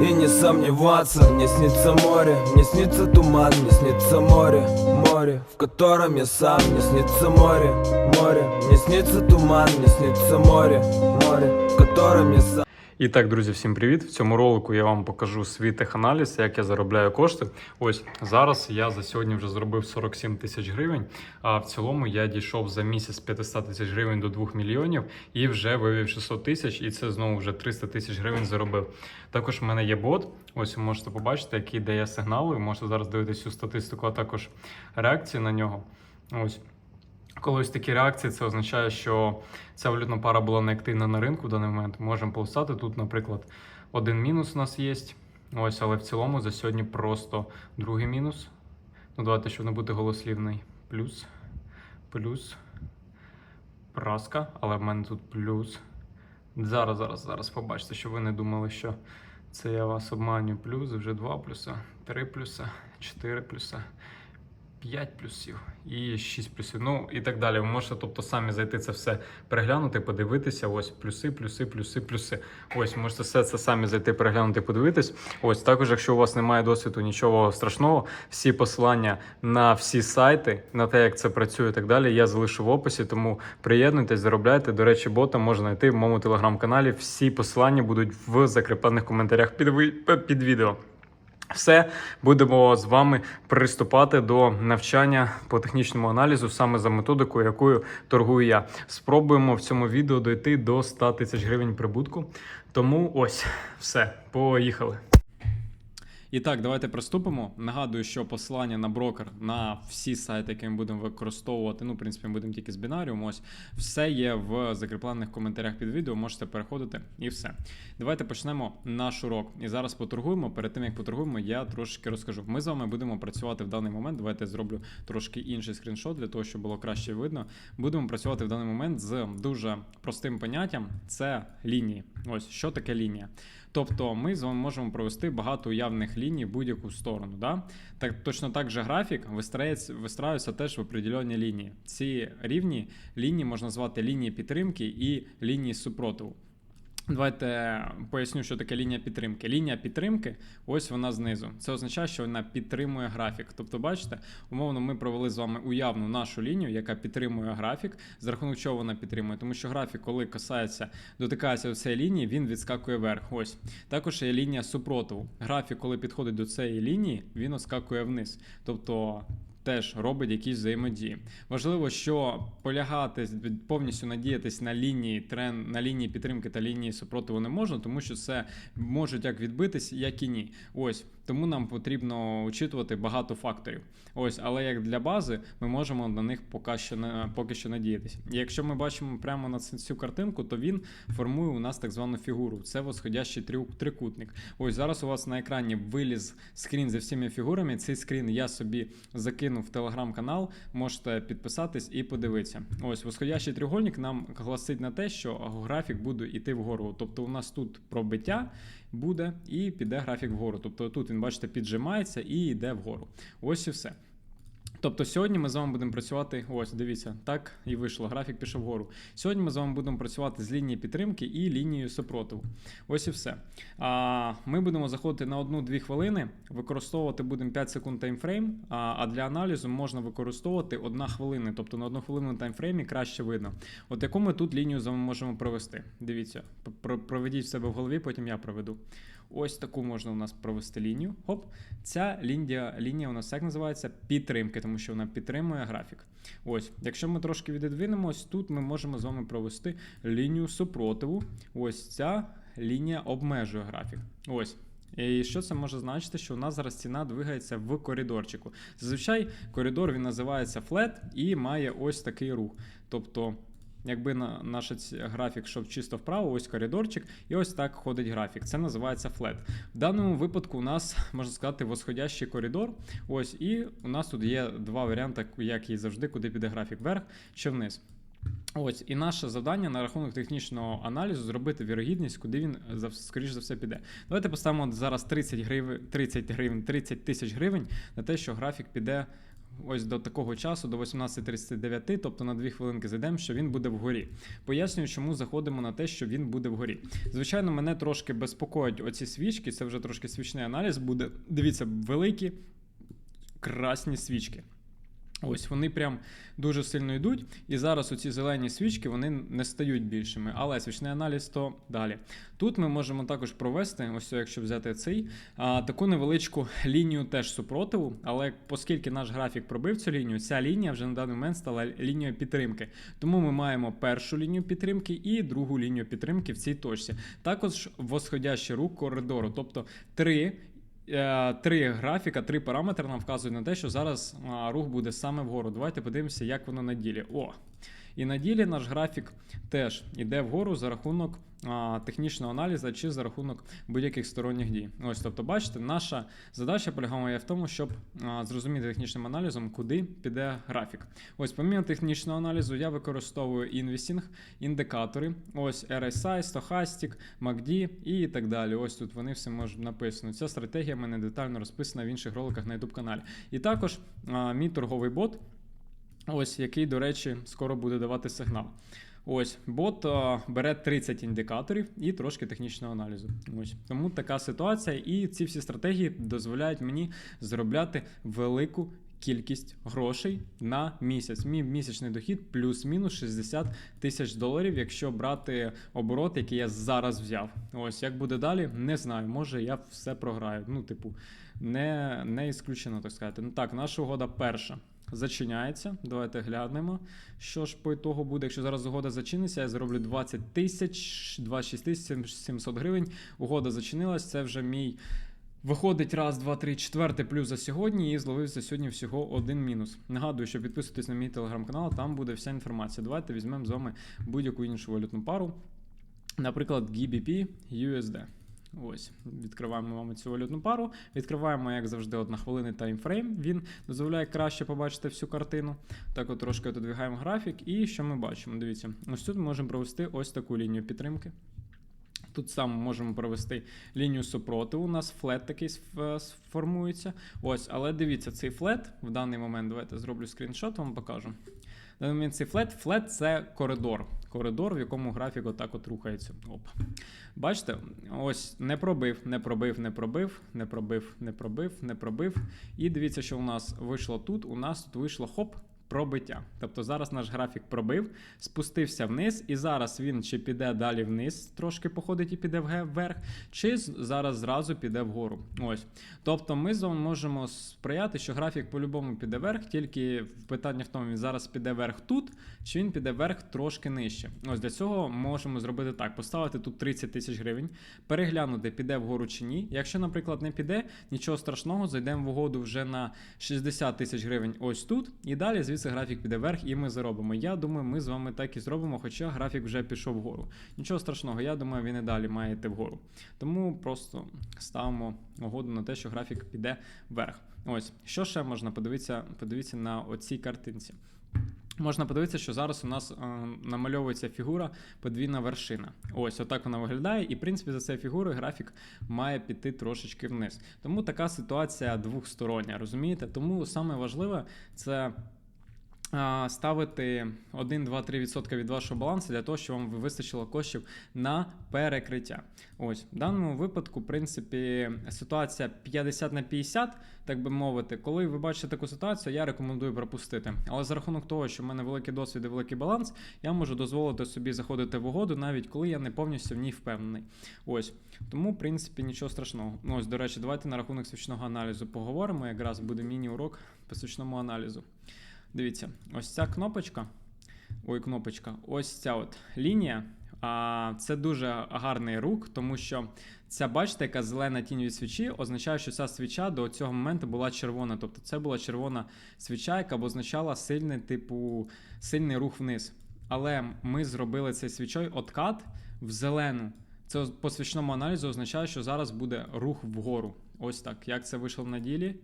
и не сомневаться Мне снится море, мне снится туман, мне снится море Море, в котором я сам, мне снится море Море, мне снится туман, мне снится море Море, в котором я сам І так, друзі, всім привіт! В цьому ролику я вам покажу свій теханаліз, як я заробляю кошти. Ось зараз я за сьогодні вже зробив 47 тисяч гривень. А в цілому я дійшов за місяць з 500 тисяч гривень до 2 мільйонів і вже вивів 600 тисяч, і це знову вже 300 тисяч гривень заробив. Також в мене є бот. Ось ви можете побачити, який дає сигнали. Ви можете зараз дивитися всю статистику, а також реакції на нього. Ось. Коли ось такі реакції, це означає, що ця валютна пара була неактивна на ринку в даний момент. Можемо полистати. Тут, наприклад, один мінус у нас є. Ось, але в цілому за сьогодні просто другий мінус. Ну, давайте, щоб не бути голослівний. Плюс, плюс, праска, але в мене тут плюс. Зараз, зараз, зараз побачите, щоб ви не думали, що це я вас обманю. Плюс, вже два плюса, три плюса, чотири плюса. 5 плюсів і 6 плюсів. Ну і так далі. Ви можете, тобто, самі зайти це все переглянути, подивитися. Ось плюси, плюси, плюси, плюси. Ось можете все це самі зайти, переглянути, подивитись. Ось також, якщо у вас немає досвіду, нічого страшного, всі посилання на всі сайти, на те, як це працює, і так далі, я залишу в описі. Тому приєднуйтесь, заробляйте. До речі, бота можна знайти в моєму телеграм-каналі. Всі посилання будуть в закріплених коментарях під, під відео. Все, будемо з вами приступати до навчання по технічному аналізу саме за методикою, якою торгую я. Спробуємо в цьому відео дойти до 100 тисяч гривень прибутку. Тому ось все, поїхали. І так, давайте приступимо. Нагадую, що посилання на брокер на всі сайти, які ми будемо використовувати. Ну, в принципі, ми будемо тільки з бінаріум. Ось все є в закріплених коментарях під відео. Можете переходити і все. Давайте почнемо наш урок. І зараз поторгуємо. Перед тим як поторгуємо, я трошки розкажу. Ми з вами будемо працювати в даний момент. Давайте зроблю трошки інший скріншот для того, щоб було краще видно. Будемо працювати в даний момент з дуже простим поняттям: це лінії. Ось що таке лінія. Тобто ми з вами можемо провести багато уявних ліній в будь-яку сторону. Да? Так точно так же графік вистраюється теж в определенні лінії. Ці рівні лінії можна звати лінії підтримки і лінії супротиву. Давайте поясню, що таке лінія підтримки. Лінія підтримки, ось вона знизу. Це означає, що вона підтримує графік. Тобто, бачите, умовно, ми провели з вами уявну нашу лінію, яка підтримує графік. За рахунок чого вона підтримує? Тому що графік, коли касається, дотикається до цієї лінії, він відскакує вверх. Ось також є лінія супротиву. Графік, коли підходить до цієї лінії, він оскакує вниз. Тобто. Теж робить якісь взаємодії. Важливо, що полягати повністю надіятись на лінії трен на лінії підтримки та лінії супротиву не можна, тому що це можуть як відбитись, як і ні. Ось тому нам потрібно очитувати багато факторів. Ось, але як для бази, ми можемо на них поки що не поки що надіятися. Якщо ми бачимо прямо на цю картинку, то він формує у нас так звану фігуру. Це восходящий трикутник. Ось зараз у вас на екрані виліз скрін зі всіма фігурами. Цей скрін я собі закинув в телеграм-канал. Можете підписатись і подивитися. Ось восходящий треугольник нам гласить на те, що графік буде йти вгору. Тобто у нас тут пробиття буде і піде графік вгору. Тобто тут він, бачите, піджимається і йде вгору. Ось і все. Тобто сьогодні ми з вами будемо працювати. Ось, дивіться, так і вийшло. Графік пішов вгору. Сьогодні ми з вами будемо працювати з лінії підтримки і лінією супротиву. Ось і все. А ми будемо заходити на 1-2 хвилини, використовувати будемо 5 секунд таймфрейм. А, а для аналізу можна використовувати 1 хвилина. Тобто на 1 хвилину на таймфреймі краще видно. От яку ми тут лінію з вами можемо провести. Дивіться, про- проведіть в себе в голові, потім я проведу. Ось таку можна у нас провести лінію. Хоп. Ця лінія, лінія у нас як називається підтримки, тому що вона підтримує графік. Ось, якщо ми трошки віддвинемось, тут ми можемо з вами провести лінію супротиву. Ось ця лінія обмежує графік. Ось. І що це може значити, що у нас зараз ціна двигається в коридорчику. Зазвичай коридор він називається флет і має ось такий рух. Тобто Якби на наш графік йшов чисто вправо, ось коридорчик, і ось так ходить графік. Це називається флет. В даному випадку у нас можна сказати восходящий коридор. Ось, і у нас тут є два варіанти, як і завжди, куди піде графік вверх чи вниз. Ось, і наше завдання на рахунок технічного аналізу зробити вірогідність, куди він скоріш за все піде. Давайте поставимо зараз 30 гривень, 30 гривень, 30 тисяч гривень на те, що графік піде ось до такого часу, до 18.39, тобто на 2 хвилинки зайдемо, що він буде вгорі. Пояснюю, чому заходимо на те, що він буде вгорі. Звичайно, мене трошки безпокоять оці свічки, це вже трошки свічний аналіз буде. Дивіться, великі красні свічки. Ось вони прям дуже сильно йдуть. І зараз оці зелені свічки вони не стають більшими. Але свічний аналіз то далі. Тут ми можемо також провести, ось якщо взяти цей, таку невеличку лінію теж супротиву. Але оскільки наш графік пробив цю лінію, ця лінія вже на даний момент стала лінією підтримки. Тому ми маємо першу лінію підтримки і другу лінію підтримки в цій точці. Також восходящий рух коридору, тобто три. Е, Три графіка, три параметри нам вказують на те, що зараз рух буде саме вгору. Давайте подивимося, як воно на ділі. О! І на ділі наш графік теж йде вгору за рахунок а, технічного аналізу чи за рахунок будь-яких сторонніх дій. Ось, тобто, бачите, наша задача полягає в тому, щоб а, зрозуміти технічним аналізом, куди піде графік. Ось, помимо технічного аналізу, я використовую інвестінг, індикатори, ось RSI, Stochastic, MACD і так далі. Ось тут вони все можуть написано. Ця стратегія в мене детально розписана в інших роликах на YouTube каналі. І також а, мій торговий бот. Ось який, до речі, скоро буде давати сигнал. Ось бот а, бере 30 індикаторів і трошки технічного аналізу. Ось тому така ситуація, і ці всі стратегії дозволяють мені заробляти велику. Кількість грошей на місяць. Мій місячний дохід плюс-мінус 60 тисяч доларів, якщо брати оборот, який я зараз взяв. Ось як буде далі, не знаю. Може я все програю. Ну, типу, не, не ісключено, так сказати. Ну так, наша угода перша зачиняється. Давайте глянемо. Що ж по ітогу буде, якщо зараз угода зачиниться, я зароблю 20 тисяч, 26 тисяч 700 гривень. Угода зачинилась, це вже мій. Виходить раз, два, три, четвертий плюс за сьогодні і зловився сьогодні всього один мінус. Нагадую, що підписуйтесь на мій телеграм-канал, там буде вся інформація. Давайте візьмемо з вами будь-яку іншу валютну пару. Наприклад, GBP USD. Ось, відкриваємо вам цю валютну пару. Відкриваємо, як завжди, одна хвилини таймфрейм. Він дозволяє краще побачити всю картину. Так, от трошки отодвигаємо графік. І що ми бачимо? Дивіться, ось тут ми можемо провести ось таку лінію підтримки. Тут саме можемо провести лінію супротиву. У нас флет такий сформується. Ось, але дивіться, цей флет в даний момент. Давайте зроблю скріншот, вам покажу. В даний момент цей флет. Флет це коридор. Коридор, в якому графік отак от рухається. Оп. Бачите, ось не пробив, не пробив, не пробив, не пробив, не пробив, не пробив. І дивіться, що у нас вийшло тут. У нас тут вийшло хоп. Пробиття. Тобто зараз наш графік пробив, спустився вниз, і зараз він чи піде далі вниз, трошки походить і піде вверх, чи зараз зразу піде вгору. Ось. Тобто ми з вами можемо сприяти, що графік по-любому піде вверх, тільки питання в тому, він зараз піде вверх тут, чи він піде вверх трошки нижче. Ось для цього можемо зробити так: поставити тут 30 тисяч гривень, переглянути, піде вгору чи ні. Якщо, наприклад, не піде, нічого страшного, зайдемо в угоду вже на 60 тисяч гривень ось тут, і далі звідси графік піде вверх, і ми заробимо. Я думаю, ми з вами так і зробимо, хоча графік вже пішов вгору. Нічого страшного, я думаю, він і далі має йти вгору. Тому просто ставимо угоду на те, що графік піде вверх. Ось, що ще можна подивитися, подивитися на оцій картинці. Можна подивитися, що зараз у нас е, намальовується фігура подвійна вершина. Ось отак вона виглядає, і в принципі за цією фігурою графік має піти трошечки вниз. Тому така ситуація двохстороння, розумієте? Тому саме важливе це. Ставити 1-2-3% від вашого балансу для того, щоб вам вистачило коштів на перекриття. Ось в даному випадку, в принципі, ситуація 50 на 50, так би мовити. Коли ви бачите таку ситуацію, я рекомендую пропустити. Але за рахунок того, що в мене великий досвід і великий баланс, я можу дозволити собі заходити в угоду, навіть коли я не повністю в ній впевнений. Ось тому, в принципі, нічого страшного. Ну, ось, до речі, давайте на рахунок свічного аналізу поговоримо. Якраз буде міні-урок по свічному аналізу. Дивіться, ось ця кнопочка. Ой, кнопочка, ось ця от лінія. А, це дуже гарний рух, тому що ця, бачите, яка зелена тінь від свічі означає, що ця свіча до цього моменту була червона. Тобто це була червона свіча, яка б означала сильний, типу, сильний рух вниз. Але ми зробили цей свічой откат в зелену. Це по свічному аналізу означає, що зараз буде рух вгору. Ось так. Як це вийшло на ділі?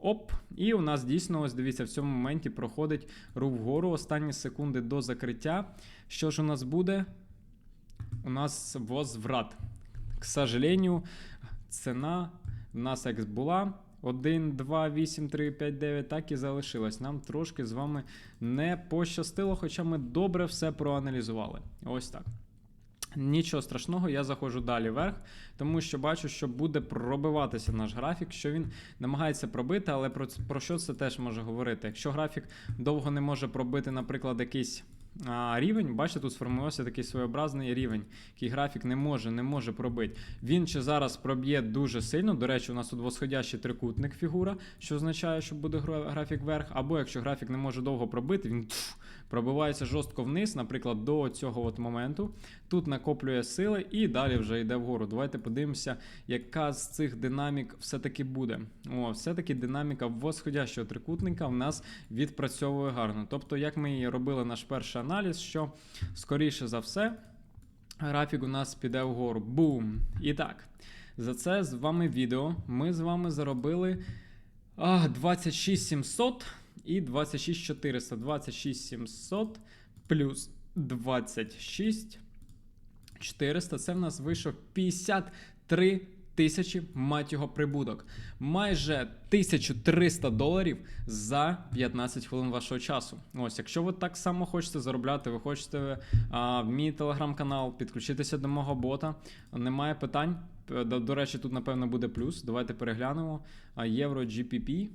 Оп, і у нас дійсно, ось дивіться, в цьому моменті проходить рух вгору. Останні секунди до закриття. Що ж у нас буде? У нас возврат. К сожалению, ціна в нас як була, 1, 2, 8, 3, 5, 9, так і залишилось. Нам трошки з вами не пощастило, хоча ми добре все проаналізували. Ось так. Нічого страшного, я заходжу далі вверх, тому що бачу, що буде пробиватися наш графік, що він намагається пробити, але про, про що це теж може говорити? Якщо графік довго не може пробити, наприклад, якийсь а, рівень, бачите, тут сформувався такий своєобразний рівень, який графік не може, не може пробити. Він чи зараз проб'є дуже сильно. До речі, у нас тут восходящий трикутник фігура, що означає, що буде графік вверх, або якщо графік не може довго пробити, він пробивається жорстко вниз, наприклад, до цього от моменту. Тут накоплює сили і далі вже йде вгору. Давайте подивимося, яка з цих динамік все-таки буде. О, все-таки динаміка восходящого трикутника в нас відпрацьовує гарно. Тобто, як ми і робили наш перший аналіз, що скоріше за все. Графік у нас піде вгору. Бум! І так, за це з вами відео ми з вами заробили а, 26 700 і 26 400. 26 700 плюс 26 400. Це в нас вийшов 53 тисячі мать його прибуток. Майже 1300 доларів за 15 хвилин вашого часу. Ось, якщо ви так само хочете заробляти, ви хочете а, в мій телеграм-канал підключитися до мого бота, немає питань. До, до речі, тут напевно буде плюс. Давайте переглянемо. Євро GPP.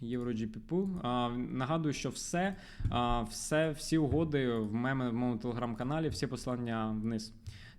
Євро GPP. А, нагадую, що все, а, все, всі угоди в моєму телеграм-каналі, всі посилання вниз.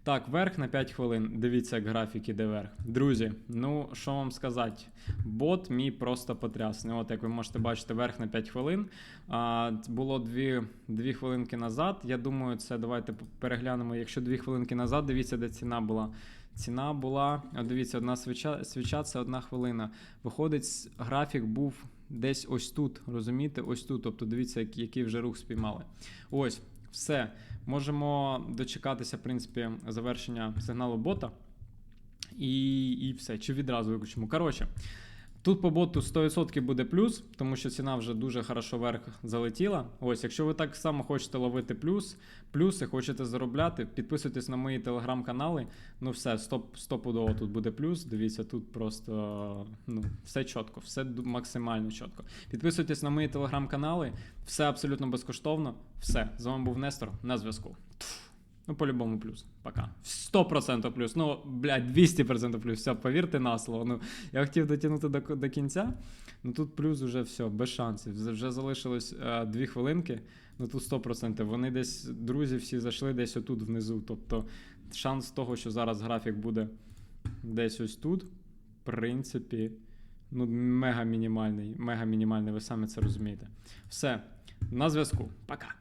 Так, вверх на 5 хвилин. Дивіться, як графік іде вверх. Друзі, ну що вам сказати? Бот мій просто потрясний. От як ви можете бачити, вверх на 5 хвилин. А, було 2, 2 хвилинки назад. Я думаю, це давайте переглянемо. Якщо 2 хвилинки назад, дивіться, де ціна була. Ціна була, от дивіться, одна свіча, свіча це одна хвилина. Виходить, графік був десь ось тут. Розумієте? Ось тут. Тобто дивіться, який вже рух спіймали. Ось, все. Можемо дочекатися, в принципі, завершення сигналу бота. І, і все. Чи відразу виключимо. Коротше. Тут по боту 100% буде плюс, тому що ціна вже дуже хорошо вверх залетіла. Ось, якщо ви так само хочете ловити плюс, плюси, хочете заробляти, підписуйтесь на мої телеграм-канали. Ну все, стоп, стопудово тут буде плюс. Дивіться, тут просто ну, все чітко, все максимально чітко. Підписуйтесь на мої телеграм-канали, все абсолютно безкоштовно. Все, з вами був Нестор на зв'язку. Ну, по-любому плюс. Пока. 100% плюс. Ну, блядь, 200% плюс. Все, повірте на слово. Ну, я хотів дотягнути до, до кінця. Ну тут плюс вже все, без шансів. Вже залишилось е, дві хвилинки. Ну тут 100%. Вони десь, друзі, всі зайшли десь отут внизу. Тобто шанс того, що зараз графік буде десь ось тут, в принципі, ну, мега мінімальний. Мега мінімальний, ви самі це розумієте. Все, на зв'язку. Пока.